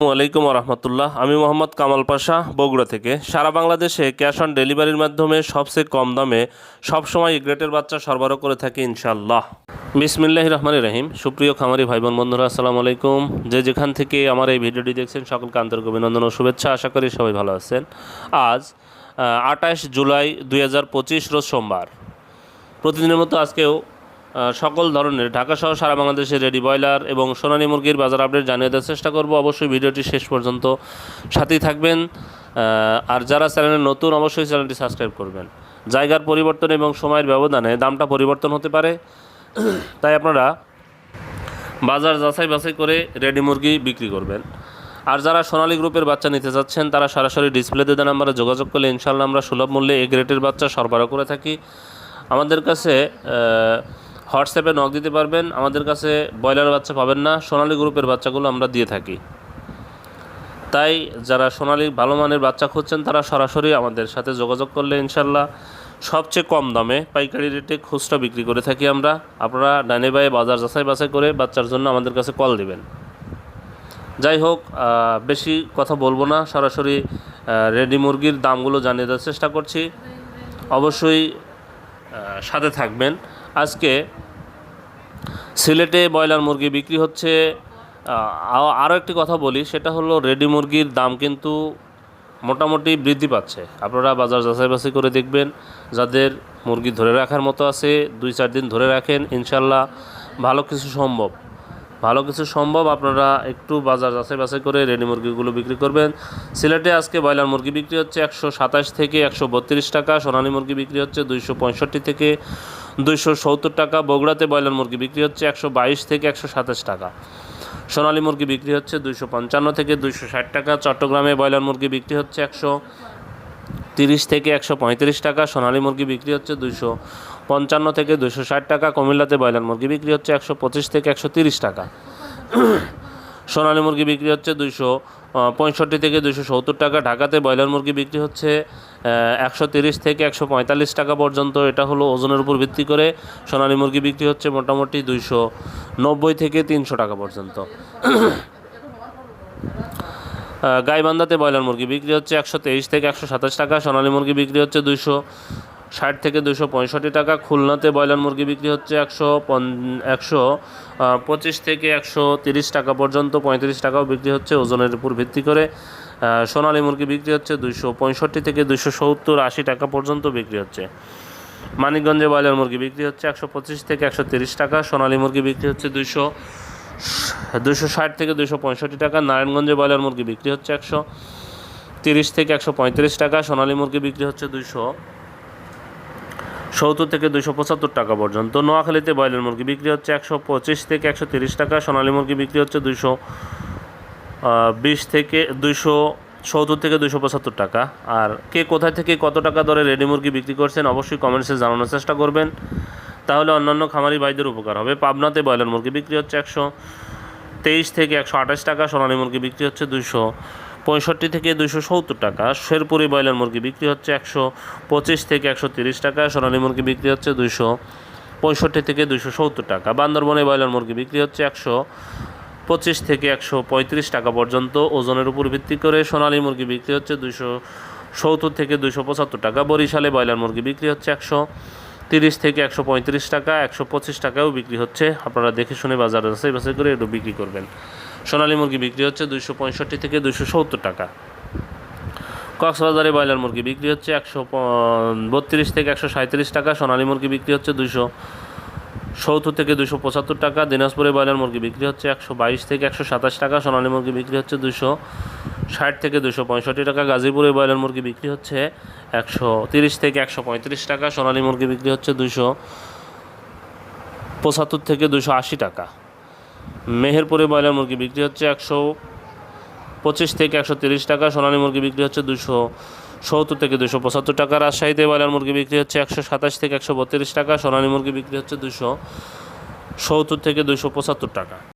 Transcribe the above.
আলাইকুম রহমতুল্লাহ। আমি মোহাম্মদ কামাল পাশা, বগুড়া থেকে। সারা বাংলাদেশে ক্যাশ অন ডেলিভারির মাধ্যমে সবচেয়ে কম দামে সবসময় গ্রেটের বাচ্চা সরবরাহ করে থাকি ইনশাল্লাহ বিসমিল্লাহ রহমান রহিম। সুপ্রিয় খামারি ভাই বোন বন্ধুরা, আসসালামু আলাইকুম। যে যেখান থেকে আমার এই ভিডিওটি দেখছেন, সকলকে আন্তরিক অভিনন্দন ও শুভেচ্ছা। আশা করি সবাই ভালো আছেন। আজ আঠাশ জুলাই দুই হাজার পঁচিশ রোজ সোমবার। প্রতিদিনের মতো আজকেও সকল ধরনের ঢাকা সহ সারা বাংলাদেশে রেডি ব্রয়লার এবং সোনালী মুরগির বাজার আপডেট জানিয়ে দেওয়ার চেষ্টা করব। অবশ্যই ভিডিওটি শেষ পর্যন্ত সাথেই থাকবেন। আর যারা চ্যানেলে নতুন, অবশ্যই চ্যানেলটি সাবস্ক্রাইব করবেন। জায়গার পরিবর্তন এবং সময়ের ব্যবধানে দামটা পরিবর্তন হতে পারে। তাই আপনারা বাজার যাচাই বাছাই করে রেডি মুরগি বিক্রি করবেন। আর যারা সোনালী গ্রুপের বাচ্চা নিতে চাচ্ছেন তারা সরাসরি ডিসপ্লেতে দেন আমরা যোগাযোগ করলে ইনশাল্লাহ আমরা সুলভ মূল্যে এ গ্রেটের বাচ্চা সরবরাহ করে থাকি। আমাদের কাছে হোয়াটসঅ্যাপে নক দিতে পারবেন। আমাদের কাছে ব্রয়লার বাচ্চা পাবেন না। সোনালি গ্রুপের বাচ্চাগুলো আমরা দিয়ে থাকি। তাই যারা সোনালি ভালো মানের বাচ্চা খুঁজছেন, তারা সরাসরি আমাদের সাথে যোগাযোগ করলে ইনশাল্লাহ সবচেয়ে কম দামে পাইকারি রেটে খুচরা বিক্রি করে থাকি আমরা। আপনারা ডাইনে বাই বাজার যাচাই বাছাই করে বাচ্চার জন্য আমাদের কাছে কল দিবেন। যাই হোক বেশি কথা বলব না। সরাসরি রেডি মুরগির দামগুলো জানিয়ে দেওয়ার চেষ্টা করছি। অবশ্যই সাথে থাকবেন। আজকে সিলেটে ব্রয়লার মুরগি বিক্রি হচ্ছে আরও একটি কথা বলি, সেটা হলো রেডি মুরগির দাম কিন্তু মোটামুটি বৃদ্ধি পাচ্ছে। আপনারা বাজার যাচাই বাছাই করে দেখবেন, যাদের মুরগি ধরে রাখার মতো আছে, দুই চার দিন ধরে রাখেন, ইনশাল্লাহ ভালো কিছু সম্ভব। ভালো কিছু সম্ভব, আপনারা একটু বাজার যাচাই বাছাই করে রেডি মুরগিগুলো বিক্রি করবেন। সিলেটে আজকে ব্রয়লার মুরগি বিক্রি হচ্ছে একশো সাতাশ থেকে একশো বত্রিশ টাকা, সোনালী মুরগি বিক্রি হচ্ছে দুইশো পঁয়ষট্টি থেকে দুইশো সত্তর টাকা, বগুড়াতে ব্রয়লার মুরগি বিক্রি হচ্ছে একশো বাইশ থেকে একশো সাতাশ টাকা। সোনালী মুরগি বিক্রি হচ্ছে দুইশো পঞ্চান্ন থেকে দুইশো ষাট টাকা, চট্টগ্রামে ব্রয়লার মুরগি বিক্রি হচ্ছে একশো তিরিশ থেকে একশো পঁয়ত্রিশ টাকা, সোনালী মুরগি বিক্রি হচ্ছে দুইশো পঞ্চান্ন থেকে দুইশো ষাট টাকা, কুমিল্লাতে ব্রয়লার মুরগি বিক্রি হচ্ছে একশো পঁচিশ থেকে একশো তিরিশ টাকা। সোনালী মুরগি বিক্রি হচ্ছে দুইশো পঁয়ষট্টি থেকে দুইশো সত্তর টাকা, ঢাকাতে ব্রয়লার মুরগি বিক্রি হচ্ছে একশো থেকে একশো পঁয়তাল্লিশ টাকা পর্যন্ত। এটা হলো ওজনের উপর ভিত্তি করে সোনালী মুরগি বিক্রি হচ্ছে মোটামুটি দুইশো নব্বই থেকে তিনশো টাকা পর্যন্ত। গাইবান্ধাতে ব্রয়লার মুরগি বিক্রি হচ্ছে একশো তেইশ থেকে একশো সাতাশ টাকা, সোনালী মুরগি বিক্রি হচ্ছে দুইশো ষাট থেকে দুশো পঁয়ষট্টি টাকা, খুলনাতে ব্রয়লার মুরগি বিক্রি হচ্ছে একশো একশো পঁচিশ থেকে একশো তিরিশ টাকা পর্যন্ত, পঁয়ত্রিশ টাকাও বিক্রি হচ্ছে ওজনের উপর ভিত্তি করে। সোনালী মুরগি বিক্রি হচ্ছে দুইশো পঁয়ষট্টি থেকে দুশো সত্তর আশি টাকা পর্যন্ত বিক্রি হচ্ছে। মানিকগঞ্জে ব্রয়লার মুরগি বিক্রি হচ্ছে একশো পঁচিশ থেকে একশো তিরিশ টাকা, সোনালী মুরগি বিক্রি হচ্ছে দুইশো দুশো ষাট থেকে দুশো পঁয়ষট্টি টাকা, নারায়ণগঞ্জে ব্রয়লার মুরগি বিক্রি হচ্ছে একশো তিরিশ থেকে একশো পঁয়ত্রিশ টাকা, সোনালী মুরগি বিক্রি হচ্ছে দুইশো সত্তর থেকে দুশো পঁচাত্তর টাকা পর্যন্ত। নোয়াখালীতে ব্রয়লার মুরগি বিক্রি হচ্ছে একশো পঁচিশ থেকে একশো তিরিশ টাকা, সোনালী মুরগি বিক্রি হচ্ছে দুইশো বিশ থেকে দুইশো, সত্তর থেকে দুশো পঁচাত্তর টাকা। আর কে কোথায় থেকে কত টাকা দরে রেডি মুরগি বিক্রি করছেন অবশ্যই কমেন্টসে জানানোর চেষ্টা করবেন। তাহলে অন্যান্য খামারি ভাইদের উপকার হবে। পাবনাতে ব্রয়লার মুরগি বিক্রি হচ্ছে একশো তেইশ থেকে একশো আঠাশ টাকা, সোনালী মুরগি বিক্রি হচ্ছে দুশো পঁয়ষট্টি থেকে দুশো সত্তর টাকা, শেরপুরি ব্রয়লার মুরগি বিক্রি হচ্ছে একশো পঁচিশ থেকে একশো তিরিশ টাকা, সোনালী মুরগি বিক্রি হচ্ছে দুশো পঁয়ষট্টি থেকে দুশো সত্তর টাকা। বান্দরবনে ব্রয়লার মুরগি বিক্রি হচ্ছে একশো পঁচিশ থেকে একশো পঁয়ত্রিশ টাকা পর্যন্ত ওজনের উপর ভিত্তি করে সোনালী মুরগি বিক্রি হচ্ছে সত্তর থেকে দুশো পঁচাত্তর টাকা। বরিশালে ব্রয়লার মুরগি বিক্রি হচ্ছে একশো তিরিশ থেকে একশো পঁয়ত্রিশ টাকা, একশো পঁচিশ টাকাও বিক্রি হচ্ছে। আপনারা দেখে শুনে বাজারে যাচাই বাছাই করে একটু বিক্রি করবেন। সোনালী মুরগি বিক্রি হচ্ছে দুশো পঁয়ষট্টি থেকে দুশো সত্তর টাকা। কক্সবাজারে ব্রয়লার মুরগি বিক্রি হচ্ছে একশো বত্রিশ থেকে একশো টাকা, সোনালী মুরগি বিক্রি হচ্ছে দুশো সত্তর থেকে দুশো পঁচাত্তর টাকা। দিনাজপুরে ব্রয়লার মুরগি বিক্রি হচ্ছে একশো বাইশ থেকে একশো সাতাশ টাকা। সোনালী মুরগি বিক্রি হচ্ছে দুশো ষাট থেকে দুশো পঁয়ষট্টি টাকা। গাজীপুরে ব্রয়লার মুরগি বিক্রি হচ্ছে একশো তিরিশ থেকে একশো পঁয়ত্রিশ টাকা। সোনালী মুরগি বিক্রি হচ্ছে দুশো পঁচাত্তর থেকে দুশো আশি টাকা। মেহেরপুরে ব্রয়লার মুরগি বিক্রি হচ্ছে একশো পঁচিশ থেকে একশো তিরিশ টাকা। সোনালী মুরগি বিক্রি হচ্ছে দুশো সত্তর থেকে দুশো পঁচাত্তর টাকা। রাজশাহীতে ব্রয়লার মুরগি বিক্রি হচ্ছে একশো সাতাশ থেকে একশো বত্রিশ টাকা। সোনালী মুরগি বিক্রি হচ্ছে দুশো সত্তর থেকে দুশো পঁচাত্তর টাকা।